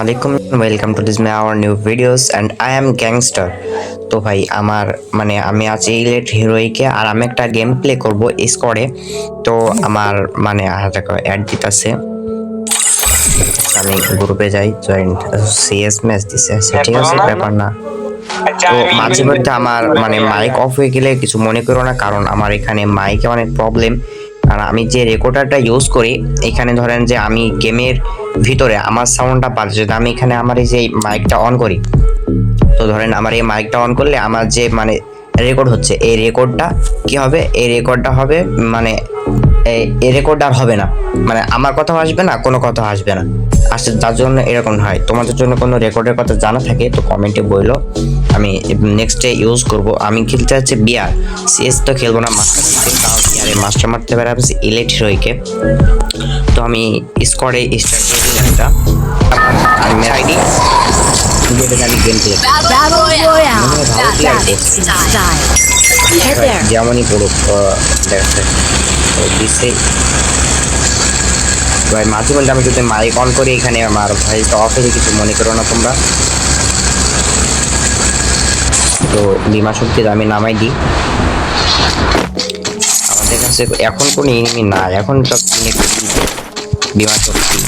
আলাইকুম welcome to this my our new videos and I am gangster তো ভাই আমার মানে আমি আছি ইলেট হিরোইকে আর আমি একটা গেম প্লে করব স্কোয়াডে তো আমার মানে দেখো অ্যাড দিতেছে। আমি গ্রুপে যাই জয়েন্ট সিএস ম্যাচ দিছে। আচ্ছা, ঠিক আছে ব্যাপার না। তো মাঝে মধ্যে আমার মানে মাইক অফ হয়ে গেলে কিছু মনে করো না কারণ আমার এখানে মাইকে অনেক প্রবলেম আর আমি যে রেকর্ডারটা ইউজ করি, এখানে ধরেন যে আমি গেমের ভিতরে আমার সাউন্ডটা বাজে যদি আমি এখানে আমার এই যে মাইকটা অন করি, তো ধরেন আমার এই মাইকটা অন করলে আমার যে মানে রেকর্ড হচ্ছে, এই রেকর্ডটা কি হবে? এই রেকর্ডটা হবে মানে এই- এই রেকর্ড আর হবে না। মানে আমার কথা আসবে না, কোনো কথা আসবে না। আসলে যার জন্য এরকম হয়। তোমাদের জন্য কোনো রেকর্ডের কথা জানা থাকে, তো কমেন্টে বইলো। আমি নেক্সটে ইউজ করব। আমি খেলতে যাচ্ছি বিয়ার। সিএস তো খেলব না মাস্টার তাও বিয়ারে মাস্টার মারতে পারে আমি ইলেট হিরোইকে তো আমি স্কোয়াডে স্টার্ট দিয়ে দিলাম একটা আমি আইডি যেটা আমি গেম. যেমনই পড়ুক দেখতে দিচ্ছে ভাই মাঝে মধ্যে আমি যদি মাইক অন করি এখানে আমার ভয়েসটা অফ হয়ে কিছু মনে করো না তোমরা। তো বিমা শক্তি আমি নামাই দিই। আমাদের কাছে এখন কোনো এনিমি না এখন সব বিমা শক্তি।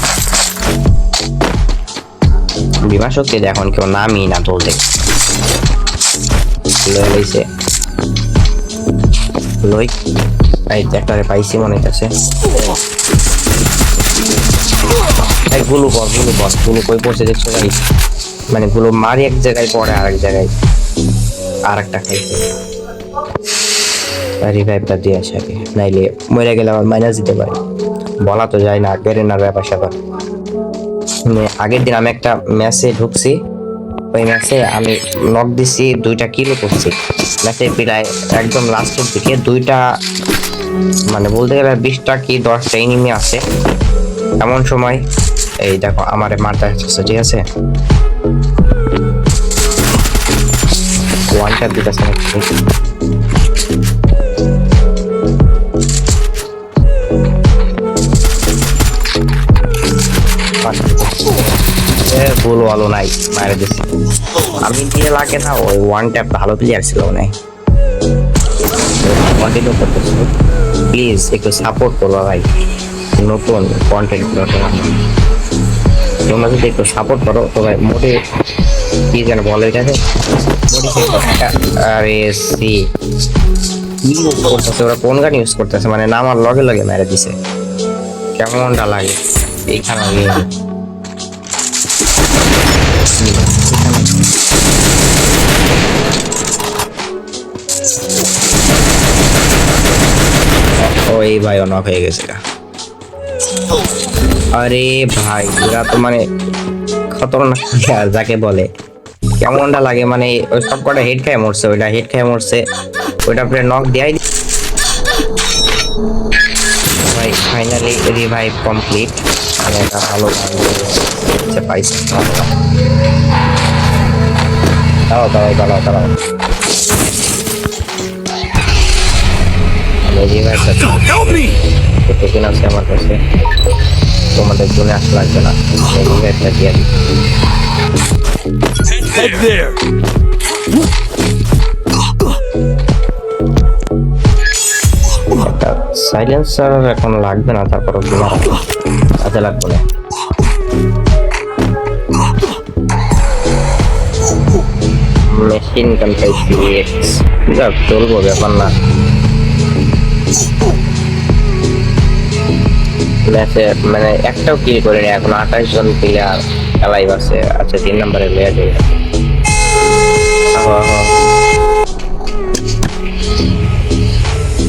বিমা শক্তি এখন কেউ নামই না তুলতে। লইছে। লই, এই একটারে পাইছি মনে হইতাছে। এই গুলো বলগুলো বল, গুলো কই পড়ছে দেখছ গাইস মানে গুলো মারি এক জায়গায় পড়ে আরেক জায়গায় আর একটা খাইছে রিভাইভটা দিয়ে আসে আগে। নাইলে মরে গেলে আবার মাইনাস দিতে পারে। বলা তো যায় না গেরেনার ব্যাপার স্যাপার। মানে আগের দিন আমি একটা ম্যাচে ঢুকছি। ওই ম্যাচে আমি নক দিছি, দুইটা কিলো করছি। ম্যাচে প্রায় একদম লাস্টের দিকে দুইটা মানে বলতে গেলে বিশটা কি দশটা এনিমি আছে। এমন সময়, এই দেখো, আমার মারতে ঠিক আছে? ওয়ানটা দিতেছে নাকি এ, বলো আলো নাই মারে দিছে। আমি দিয়ে লাগে না ওই ওয়ান ট্যাপ ভালো প্লেয়ার ছিল নাই কন্টিনিউ করতেছি। প্লিজ একটু সাপোর্ট করবা ভাই। নতুন কন্টেন্ট তোমরা যদি একটু সাপোর্ট করো তো ভাই মোটে কি যেন বলে এটাকে? আরে সি। ওরা কোন গান ইউজ করতেছে? মানে না আমার লগে লগে মেরে দিছে। কেমনটা লাগে? এইখানে আমি ও, এই ভাই অনক হয়ে গেছে। আরে ভাই এরা তো মানে খতরনাক যাকে বলে। কেমনটা লাগে মানে ওই সব কটা হেড খেয়ে মরছে ওইটা হেড খেয়ে মরছে ওইটা প্রায় নক দেয়াই ভাই ফাইনালি রিভাইভ কমপ্লিট আমি একটা ভালো পাইছি। দাঁড়াও দাঁড়াও দাঁড়াও দাঁড়াও। টোকেন আছে আমার কাছে। তোমাদের জন্য আসা লাগবে না রিভাইভটা দিয়ে দিই Head there. একটা সাইলেন্সার এখন লাগবে না তারপর কাজে লাগবে না মেশিন গান পাইছি যাক চলবো ব্যাপার না ম্যাচে মানে একটাও কিল করিনি, এখন আঠাশ জন প্লেয়ার খেলাই আছে আচ্ছা তিন নম্বরে লেয়ার যাই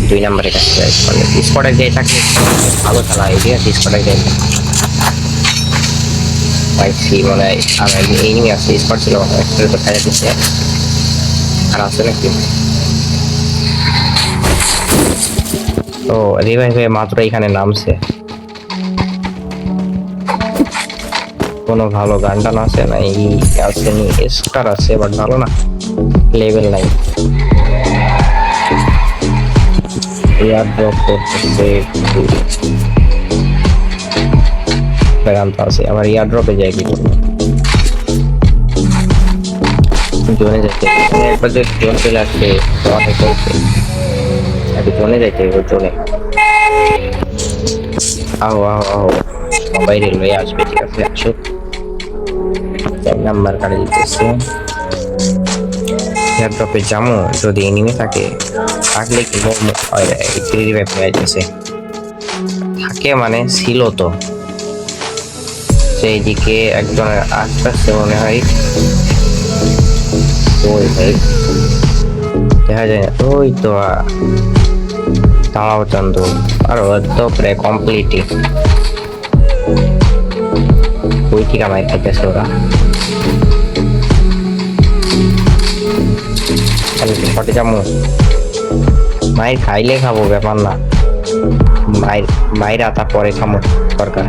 দুই নম্বরে কাছে স্কোয়াডে যে থাকে ভালো খেলা, এই ঠিক আছে স্কোয়াডে যে পাইছি, মনে হয় আমার এই নিয়ে আছে স্কোয়াড ছিল তো খেলা দিচ্ছে। আর আছে নাকি? তো রিভাইভ হয়ে মাত্র এখানে নামছে। কোনো ভালো গান টান আছে না? এই আছে নি স্টার আছে বাট ভালো না লেভেল নাই এয়ার ড্রপ করতেছে বেদান্ত আছে, আবার এয়ার ড্রপে যাই কি করব? জোনে যাইতে। একবার যদি জোন চলে আসবে তো অনেক হচ্ছে একটু জোনে যাইতে জোনে। আও আও আও সবাই রেলওয়ে আসবে, ঠিক আছে, আসো। চার নাম্বার কাটে দিতেছে। এয়ারড্রপে যাব যদি এনিমে থাকে থাকলে কি থ্রি রিভাইভ থাকে মানে ছিল তো। সেই দিকে একজনের আস্তে আস্তে মনে হয়। ওই ভাই। দেখা যায়। ওই তো আহ, দাঁড়াও চন্দু আর তো প্রায় কমপ্লিটই ওই ঠিক আমায় খাইতেছে ওরা ফটে যাব। মায়ের খাইলে খাব, ব্যাপার না। মায়ের মায়ের আতা পরে খামো দরকার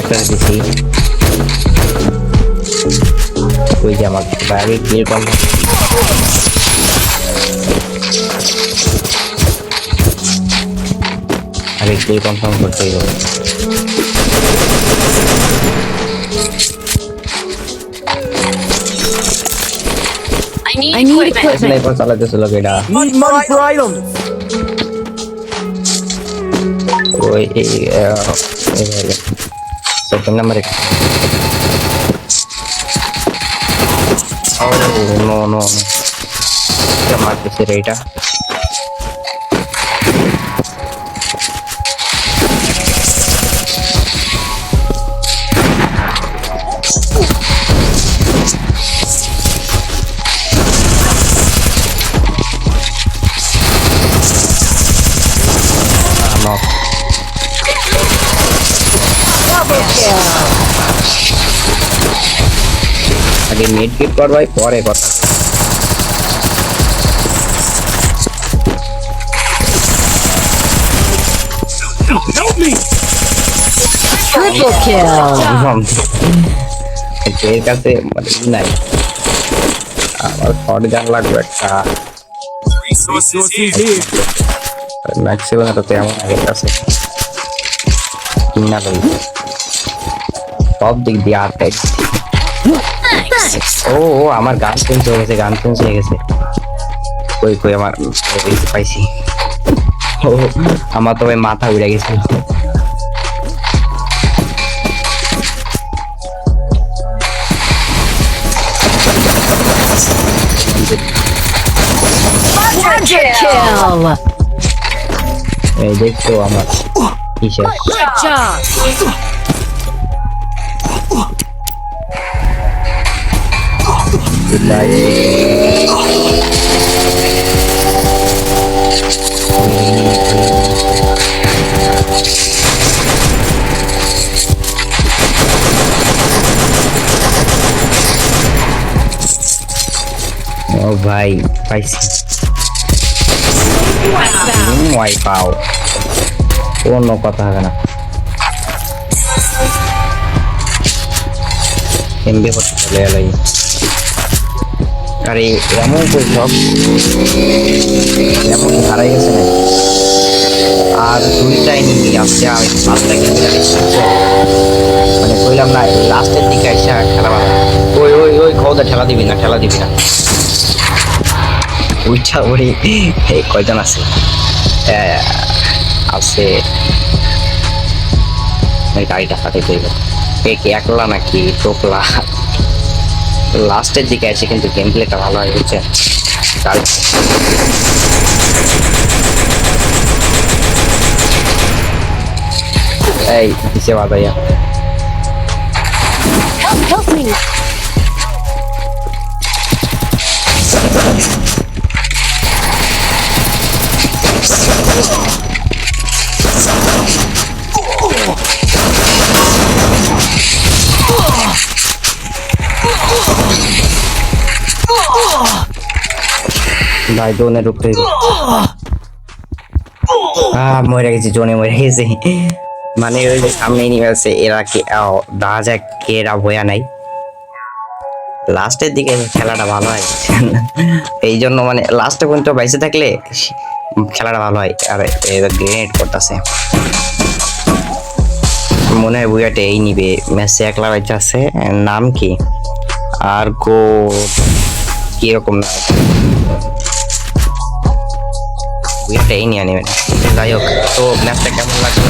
একটা দিছি। ওই যে আমার বাইরে কিল কম আগে কিল কনফার্ম করতেই হবে I need, I need equipment. Sniper চালাতেছিল এটা Need money for items. ওই এই সেকেন্ড নাম্বারে নো নো নো মারতেছে রে এটা আগে মিড কিট করবাই পরে কথা Help me! Triple kill. এর কাছে মানে ই নাই আমার শর্ট গান লাগবে একটা Resources here. ম্যাক্সিমাম এটা তো এমন আগের কাছে কিনা লই সব দিক দিয়ে আটকাই Thanks. ও আমার গান চেঞ্জ হয়ে গেছে গান চেঞ্জ হয়ে গেছে। কই কই আমার পাইছি। ও আমার তো মাথা উড়ে গেছে এই দেখছ আমার কিসের? ও ভাই পাইছি ওয়াই পাও অন্য কথা হবে না এমবি হতে চলে এলাই আরে এমন কই সব এমন হারাই গেছে না আর দুইটাই নিয়ে আসছে আর পাঁচটা কিন্তু মানে কইলাম না লাস্টের দিকে আইসা খেলা ভালো ওই ওই ওই খোদা ঠেলা দিবি না, ঠেলা দিবি না। ওইটা ওই এই কয়জন আছে? আছে। গাড়িটা ফাটাইতে হইব। কে কি একলা নাকি টোকলা লাস্টের দিকে এসে কিন্তু গেম প্লেটা ভালো হয়ে গেছে। গাড়ি এই দিছে বাজাইয়া Help, help me. ভাই জোনে ঢুকতে হইব। আহ, মরে গেছি জোনে মরে গেছি। মানে ওই যে সামনে নিয়ে আছে এরা কি যায় কে এরা বয়া নাই। লাস্টের দিকে খেলাটা ভালো হয়। এই জন্য মানে লাস্টে পর্যন্ত বাইসে থাকলে খেলাটা ভালো হয়। আর গ্রেনেড করতেছে মনে হয় বুয়াটা এই নিবে। ম্যাচে একলা বাইচা আছে। নাম কি? আর গো কীরকম নাম? এই নিয়ে নেবেন যাই হোক তো ম্যাচটা কেমন লাগল?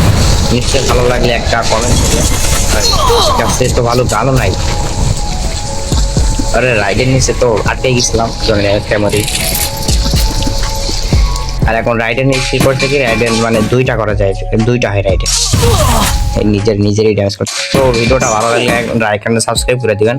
নিশ্চয়ই ভালো লাগলে একটা কমেন্ট তো ভালো গানও নাই। আরে রাইডের নিচে তো আটকে গেছিলাম আর এখন রাইডের নিচে করতে কি? রাইডের মানে দুইটা করা যায়, দুইটা হয় রাইডে নিজের, নিজেরই ড্যামেজ করতে তো ভিডিওটা ভালো লাগলে লাইক এন্ড সাবস্ক্রাইব করে দিবেন।